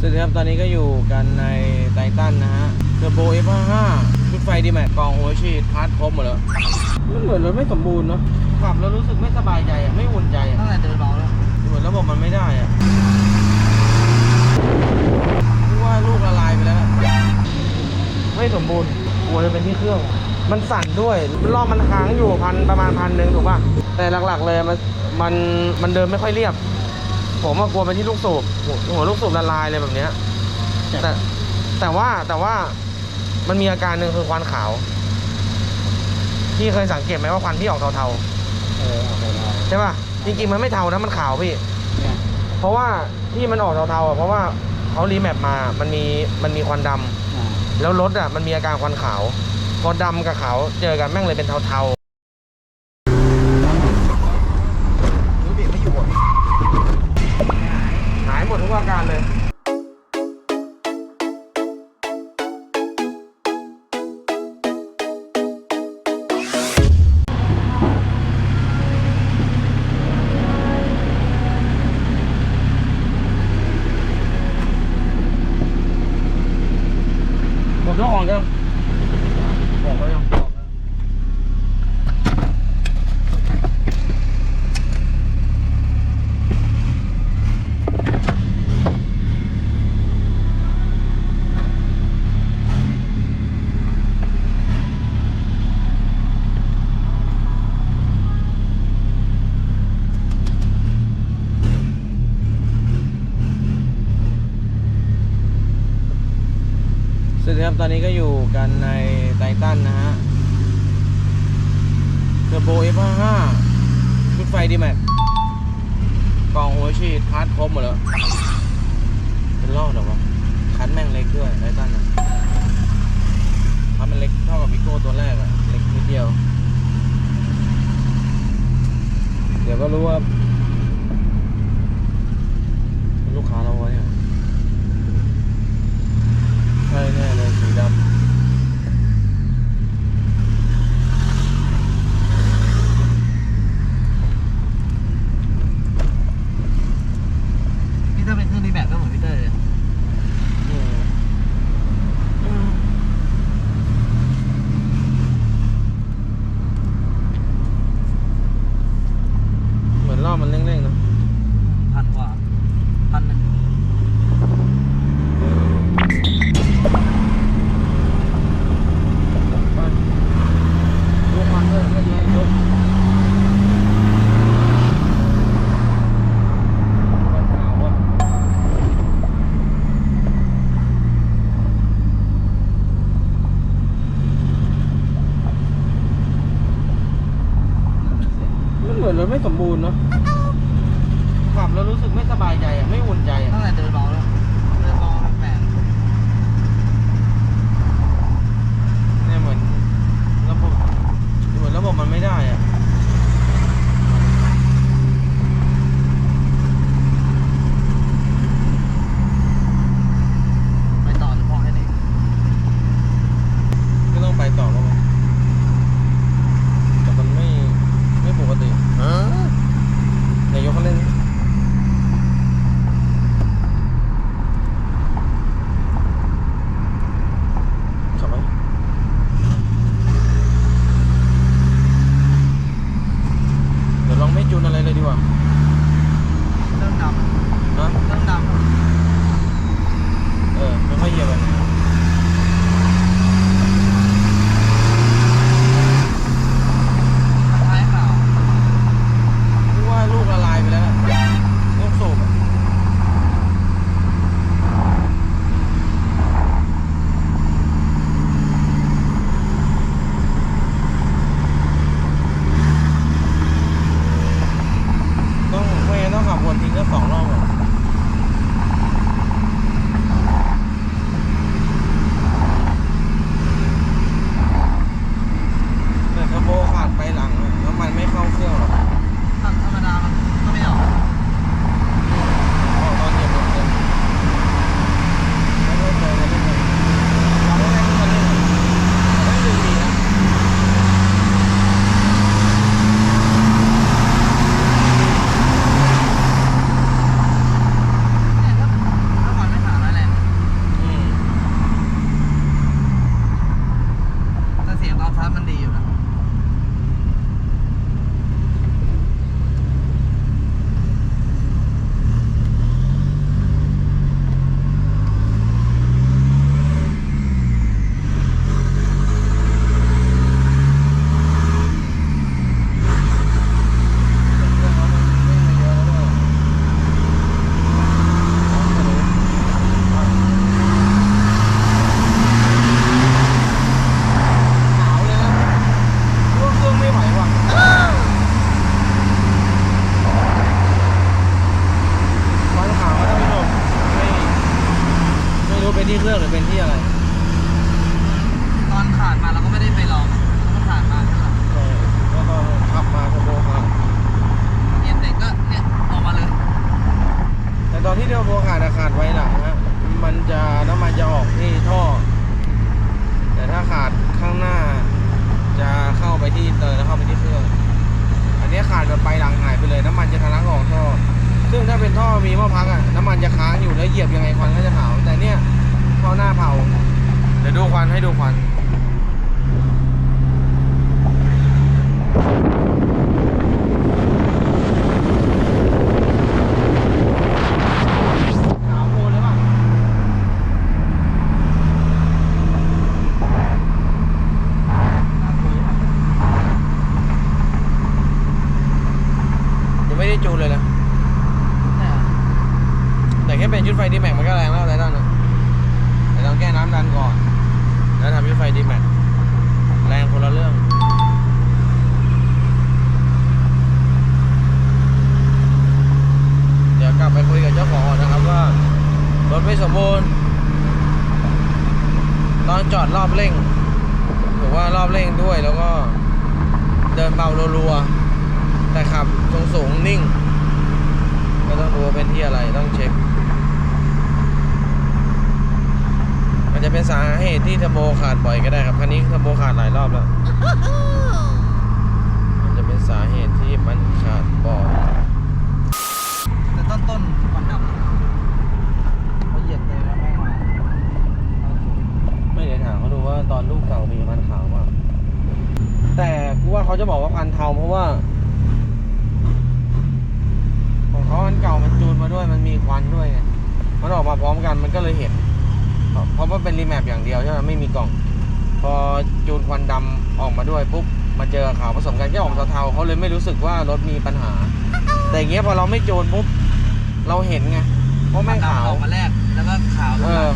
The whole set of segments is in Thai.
สวัสดีครับ ตอนนี้ก็อยู่กันในไททันนะฮะเทอร์โบ F55 ชุดไฟดีแม็กกองหัวฉีดพาร์ทครบหมดแล้วมันเหมือนรถไม่สมบูรณ์เนาะขับแล้วรู้สึกไม่สบายใจอะ ไม่อุ่นใจอะตั้งแต่เดินเบาแล้วเหมือนระบบมันไม่ได้อะนึกว่าลูกละลายไปแล้ว ไม่สมบูรณ์กลัวจะเป็นที่เครื่อง มันสั่นด้วยรอบมันค้างอยู่พันประมาณพันหนึ่งถูกป่ะแต่หลักๆเลยมันมันมันเดินไม่ค่อยเรียบ ผมว่ากลัวไปที่ลูกสูบหัวหัวลูกสูบละลายเลยแบบเนี้ย แต่แต่ว่าแต่ว่ามันมีอาการหนึ่งคือควันขาว พี่เคยสังเกตไหมว่าควันที่ออกเทาเออเอาไปได้ๆใช่ป่ะจริงๆมันไม่เทานะมันขาวพี่ เนี่ยเพราะว่าที่มันออกเทาๆอะเพราะว่าเขารีแมปมา มันมีมันมีควันดำอ่า แล้วรถอะมันมีอาการควันขาว พอดำกับขาวเจอกันแม่งเลยเป็นเทารู้ ดีครับ ตอนนี้ก็อยู่กันในไททันนะฮะเทอร์โบ F55 ชุดไฟดีแม็กกองหัวฉีดพาร์ทครบหมดแล้วเป็นรอบเหรอวะ คันแม่งเล็กด้วยไททันอะคันมันเล็กเท่ากับวิโก้ตัวแรกอะเล็กนิดเดียว เดี๋ยวก็รู้ว่าลูกค้าเราวะเนี่ยใช่แน่เลยสีดำ นี่ถ้าเป็นเครื่องดีแบตก็เหมือนพี่เต้ยเลย อืมอืมเหมือนรอบมันเร่งๆนะ พันกว่าพันหนึ่ง ลูกมันเลยก็เยอะยกขาวอะมันเหมือนรถไม่สมบูรณ์เนาะขับแล้วรู้ สึกไม่สบายใจอะไม่อุ่นใจอะตั้งแต่เดินเบาแล้วเดินเบาแปลกเนี่ยเหมือนระบบเหมือนระบบมันไม่ได้อะ สมบูรณ์ ตอนจอดรอบเร่งหรือว่ารอบเร่งด้วยแล้วก็เดินเบารัวๆแต่ขับสูงสูงๆนิ่ง ก็ต้องดูว่าเป็นที่อะไรต้องเช็คมันจะเป็นสาเหตุที่เทอร์โบขาดบ่อยก็ได้ครับคันนี้เทอร์โบขาดหลายรอบแล้ว มันจะเป็นสาเหตุที่มันขาดบ่อย แต่ต้นต้นๆควันดำเขาเหยียบเลยแล้วไม่มา ไม่เดี๋ยวถามเขาดูว่าตอนลูกเก่ามีพันขาวป่ะแต่กูว่าเขา จะบอกว่าพันเทาเพราะว่า ของเขาอันเก่ามันจูนมาด้วยมันมีควันด้วยไงมันออกมาพร้อมกันมันก็เลยเห็นเพราะเพราะว่าเป็นรีแมปอย่างเดียวใช่ไหมไม่มีกล่อง พอจูนควันดำออกมาด้วยปุ๊บมาเจอขาวผสมกันก็ออกเทาๆเขาเลยไม่รู้สึกว่ารถมีปัญหา แต่อย่างเงี้ยพอเราไม่จูนปุ๊บเราเห็นไงเพราะควัแม่นงขาวดำออกมาแรกแล้วก็ขาวลเองมาอ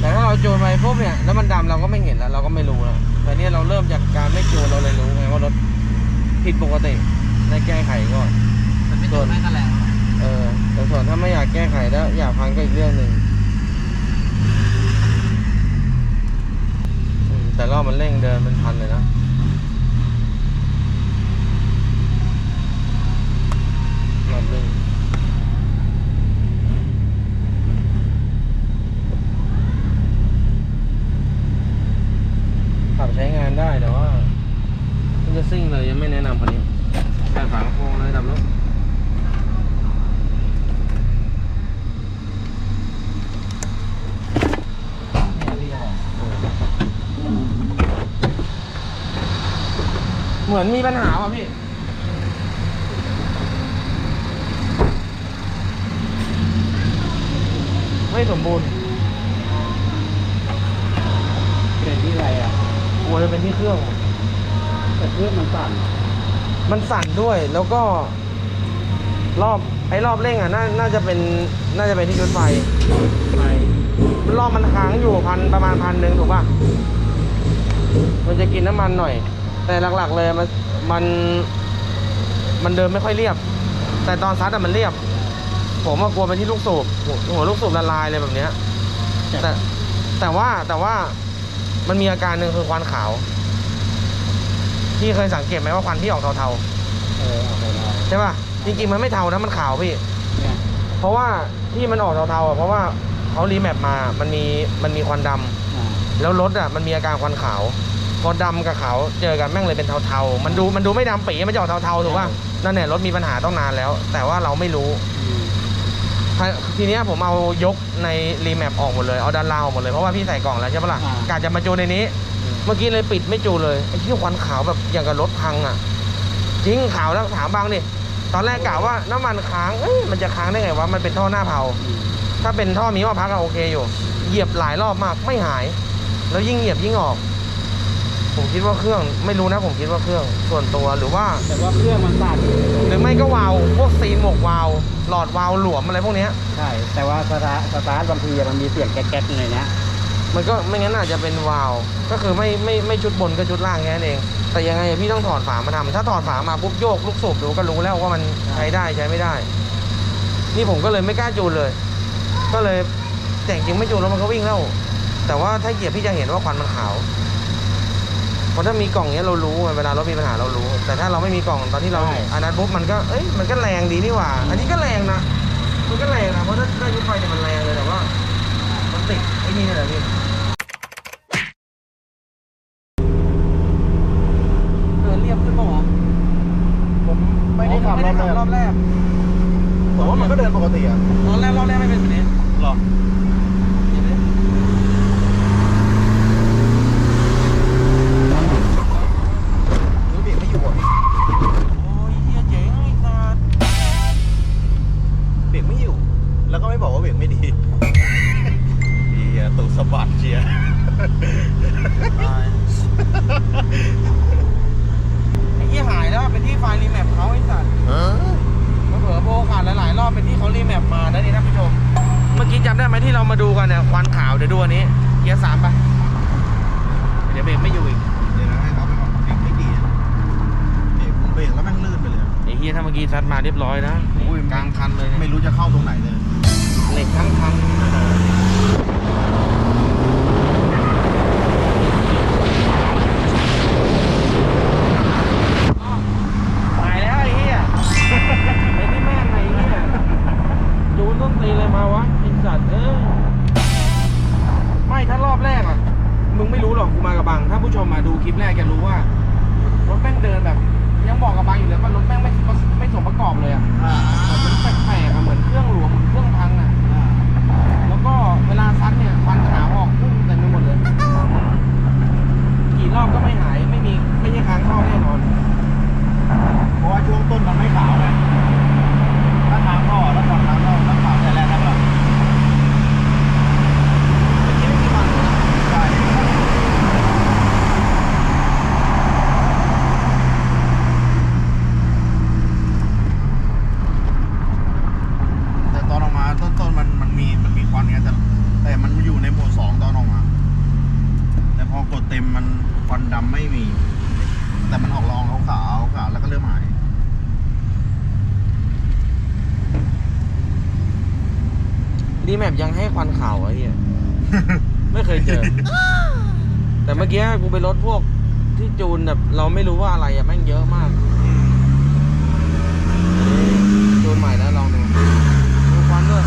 แต่ถ้าเราจูนไปปุ๊บเนี่ยแล้วมันดำเราก็ไม่เห็นแล้ว เราก็ไม่รู้แล้วแต่เนี่ยเราเริ่มจากการไม่จูนเราเลยรู้ไงว่ารถ ผิดปกติได้แก้ไขก่อนแต่ไม่โดนไม่กระแรงหรอกเออแต่ส่วนถ้าไม่อยากแก้ไขแล้ว อยากพังก็อีกเรื่องหนึ่งอืมแต่รอบมันเร่งเดินเป็นพันเลยนะรอบเร่งขับใช้งานได้แต่ว่าถ้า จะซิ่งเลยยังไม่แนะนำคันนี้แค่ฝากระโปรงเลยดับรถเนี่ยพี่จะบอกเหมือนมีปัญหาว่ะพี่ไม่สมบูรณ์เป็นที่ไรอะกลัวจะเป็นที่เครื่อง แต่เครื่องมันสั่นมันสั่นด้วยแล้วก็ รอบไอ้รอบเร่งอะน่าน่าจะเป็นน่าจะเป็นที่ชุดไฟไปรอบมันค้างอยู่พันประมาณพันหนึ่งถูกป่ะมันจะกินน้ำมันหน่อย แต่หลักๆเลยมันมันมันเดินไม่ค่อยเรียบ แต่ตอนซัดอะมันเรียบ ผมว่ากลัวเป็นที่ลูกสูบหัวหัวลูกสูบละลายเลยแบบเนี้ยแต่แต่ว่าแต่ว่ามันมีอาการหนึ่งคือควันขาว พี่เคยสังเกตไหมว่าควันที่ออกเทาเออเอาไปได้ๆใช่ป่ะจริงๆมันไม่เทานะมันขาวพี่ เนี่ยเพราะว่าที่มันออกเทาๆอะเพราะว่าเขารีแมปมามันมีมันมีควันดำอ่าแล้วรถอะมันมีอาการควันขาวพอดำกับขาวเจอกันแม่งเลยเป็นเทาๆมันดูมันดูไม่ดำปีมันจะออกเทาๆถูกป่ะนั่นเนี่ยรถมีปัญหาต้องนานแล้ว แต่ว่าเราไม่รู้ อืมทีทีเนี้ยผมเอายกในรีแมปออกหมดเลย เอาด้านล่างออกหมดเลย เพราะว่าพี่ใส่กล่องแล้วใช่ปะล่ะกาจะมาจูนในนี้ เมื่อกี้เลยปิดไม่จูนเลยไอ้ที่ควันขาวแบบอย่างกับรถพังอะจริงขาวแล้วถามบางดิตอนแรกกะว่าน้ำมันค้างเอ้ยมันจะค้างได้ไงวะมันเป็นท่อหน้าเผาอืมถ้าเป็นท่อมีว่าพักอะโอเคอยู่ เหยียบหลายรอบมากไม่หาย แล้วยิ่งเหยียบยิ่งออก ผมคิดว่าเครื่องไม่รู้นะผมคิดว่าเครื่องส่วนตัวหรือว่า แต่ว่าเครื่องมันสั่นหรือไม่ก็วาล์วพวกซีนหมวกวาล์วหลอดวาล์วหลวมอะไรพวกเนี้ย ใช่ แต่ว่าสตาร์ทสตาร์ทบางทีอะมันมีเสียงแก๊กๆในเนี้ย มันก็ไม่งั้นอาจจะเป็นวาล์วก็คือไม่ไม่ไม่ชุดบนก็ชุดล่างแค่นั้นเอง แต่ยังไงพี่ต้องถอดฝามาทำถ้าถอดฝามาปุ๊บโยกลูกสูบดูก็รู้แล้วว่ามันใช้ได้ใช้ไม่ได้ นี่ผมก็เลยไม่กล้าจูนเลย ก็เลยแต่จริงๆไม่จูนแล้วมันก็วิ่งแล้ว แต่ว่าถ้าเหยียบพี่จะเห็นว่าควันมันขาวเพราะถ้ามีกล่องเนี้ยเรารู้เวลารถมีปัญหาเรารู้ แต่ถ้าเราไม่มีกล่องตอนที่เราใช่อันนั้นปุ๊บมันก็เอ้ยมันก็แรงดีนี่หว่า อันนี้ก็แรงนะมันก็แรงนะเพราะถ้าถ้ายุบไฟเนี่ยมันแรงเลยแต่ว่า มันติดไอ้นี่นี่แหละพี่เดินเรียบขึ้นปะวะ ผมไม่ได้ขับ ไม่ได้ขับรอบแรก ผมว่ามันก็เดินปกติอะ รอบแรกรอบแรกไม่เป็นแบบนี้ หรอ เห็นไหม หรือเบรกไม่อยู่อะ โอ้ยเฮียเจ๋งไอ้สัส เบรกไม่อยู่ แล้วก็ไม่บอกว่าเบรกไม่ดีเฮียตูดสะบัดเชียร์ ตายไอ้เฮียหายแล้วเป็นที่ไฟล์รีแมปเขาไอ้สัส เผลอๆโบขาดหลายๆรอบเป็นที่เขารีแมปมานะนี่ท่านผู้ชม เมื่อกี้จำได้ไหมที่เรามาดูกันเนี่ยควันขาวเดี๋ยวดู อันนี้เกียร์สามไปเดี๋ยวเบรกไม่อยู่อีกเดี๋ยวนะให้เขาไปก่อนเบรกไม่ดีอะเบรกผมเบรกแล้วแม่งลื่นไปเลยอะไอ้เฮียถ้าเมื่อกี้ซัดมาเรียบร้อยนะอุ้ยกลางคันเลยไม่เนี่ยรู้จะเข้าตรงไหนเลย เหล็กทั้งคันต บัง ถ้าผู้ชมมาดูคลิปแรกจะรู้ว่ารถแม่งเดินแบบ ยังบอกกับบังอยู่เลยว่ารถแม่งไม่ไม่สมประกอบเลยอะมันแปลกๆอะเหมือนเครื่องหลวมเหมือนเครื่องพังอะแล้วก็เวลาซัดเนี่ยควันขาวออกพุ่งเต็มไปหมดเลยกี่รอบก็ไม่หายไม่มีไม่ใช่ค้างท่อแน่นอน เพราะว่าช่วงต้นมันไม่ขาวไงถ้าทางท่อแล้วก่อนทางท่อแล้วขาแล้วก็ เมื่อกี้ไม่มีควันเลยนะ ใช่แต่ตอนออกมาต้นๆมันมันมีมันมีควันไงแต่แต่มันอยู่ในโหมดสองตอนออกมา แต่พอกดเต็มมันควันดำไม่มี แต่มันออกรองขาวขาวขาวแล้วก็เริ่มหาย ดีแมปยังให้ควันขาวไอ้เหี้ย ไม่เคยเจอ แต่เมื่อกี้กูไปรถพวกที่จูนแบบเราไม่รู้ว่าอะไรอะแม่งเยอะมาก จูนใหม่แล้วลองดูดูควันด้วย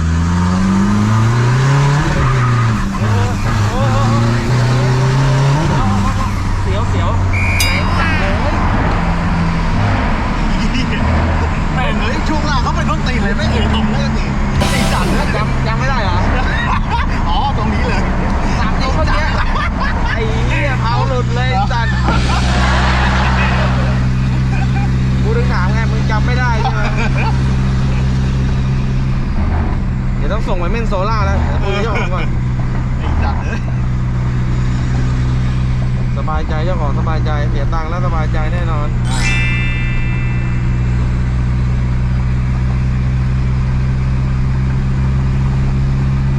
เออเออเออเออเสียวเสียวไหนจัดเลย แม่งเลยช่วงล่างเขาเป็นต้นตีนเลยไม่เคยทำเลยนี่ไอ้จัดเลย จำจำไม่ได้เหรอ อ๋อตรงนี้เลย สามตัวเมื่อกี้ไอ้เหี้ยเผาหลุดเลยจัดกูถึงถามไงมึงจำไม่ได้ใช่ไหมเดี๋ยว ต้องส่งไปเม่นโซล่าแล้วคุยเจ้าของก่อนไอ้จัดเลยสบายใจเจ้าของสบายใจเสียตังค์แล้วสบายใจแน่นอน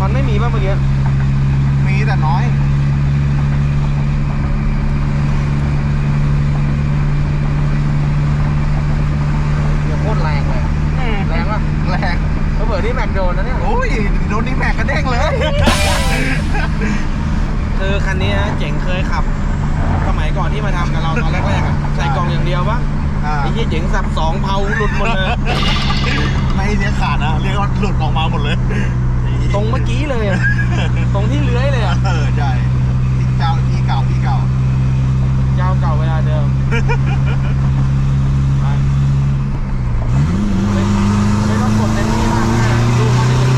มันไม่มีบ้างเมื่อกี้มีแต่น้อย เดี๋ยวโคตรแรงเลยแรงป่ะ แรง เขาเปิดที่แมคโดนนะเนี่ยโอ้ยโดนนี่แม็กกระเด้งเลย คือคันนี้นะเจ๋งเคยขับ สมัยก่อนที่มาทำกับเราตอนแรกๆอะใส่กล่องอย่างเดียวปะอ่า ไอ้ที่เจ๋งสับสองเผาหลุดหมดเลย ไม่ให้เรียกขาดนะเรียกว่าหลุดออกมาหมดเลยตรงเมื่อกี้เลยอะตรงที่เลื้อยเลยอะเออใช่ที่เก่าที่เก่าที่เก่ายาวเก่าเวลาเดิมไปไม่ไม่ต้องกดเต็มที่มากนะดูมันนี่ ค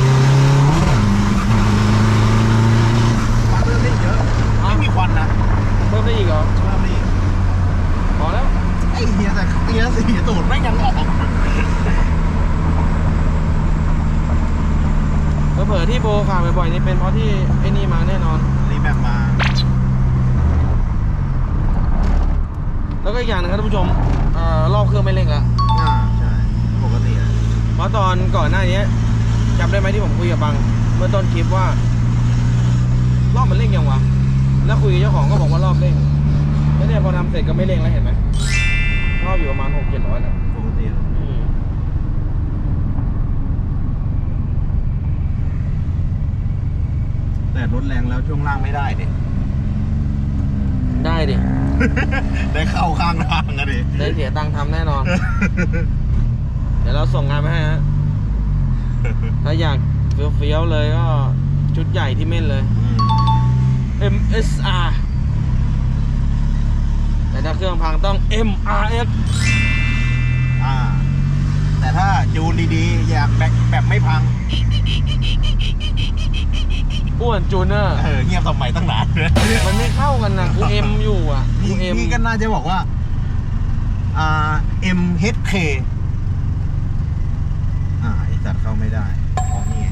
วันเพิ่มได้เยอะ ไม่มีควันนะ เพิ่มได้อีกเหรอ เพิ่มได้อีก พอแล้ว ไอ้เฮียแต่เฮียสี่ตูดแม่งยังออก เผล อๆที่โบข่าวบ่อยๆนี่เป็นเพราะที่ไอ้นี่มาแน่นอน รีแมปมา แล้วก็อีกอย่างหนึงครับท่านผู้ชมเอ่อรอบเครื่องไม่เร่งแล้วอ่า ใช่ ปกติอะเพราะตอนก่อนหน้านี้จำได้ไหมที่ผมคุยกับบัง เมื่อต้นคลิปว่า รอบมันเร่งยังวะแล้วคุยกับเจ้าของก็บอกว่ารอบเร่งแล้วเนี่ยพอทำเสร็จก็ไม่เร่งแล้วเห็นไหมรอบอยู่ประมาณหกเจ็ดร้อยแล้วปกติอะอืม แต่รถแรงแล้วช่วงล่างไม่ได้ดิ ได้ดิ ได้เข้าข้างทางอะดิ ได้เสียตังค์ทำแน่นอน เดี๋ยวเราส่งงานไปให้ฮะ ถ้าอยากเฟี้ยวๆเลยก็ชุดใหญ่ที่เม่นเลยอืม MSR แต่ถ้าเครื่องพังต้อง MRX อ่า แต่ถ้าจูนดีๆ อยากแบบแบบไม่พัง อ้วนจูเนอร์เออเงียบสมัยตั้งนานมันไม่เข้ากันนะกู M อยู่อะกูนี่ M นี่ก็น่าจะบอกว่าอ่า MHK อ่าไอสัตว์เข้าไม่ได้อ๋อนี่ไง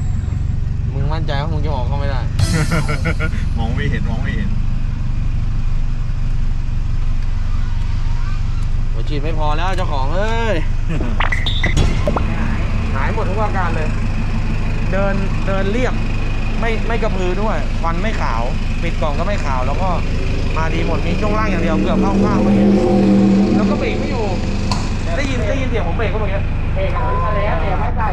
มึงมั่นใจว่ามึงจะออกเข้าไม่ได้ มองไม่เห็นมองไม่เห็นหัวฉีดไม่พอแล้วเจ้าของเอ้ยหายหมดทุกอาการเลย เดินเดินเรียบ ไม่ไม่กระพือด้วยควันไม่ขาว ปิดกล่องก็ไม่ขาว แล้วก็มาดีหมดมีช่วงล่างอย่างเดียวเกือบเข้าข้างเมื่อกี้แล้วก็เบรกไม่อยู่ ได้ยินได้ยินเสียงผมเบรกก็เมื่อกี้เบรกอะไรแล้วเบรกไม่ใส่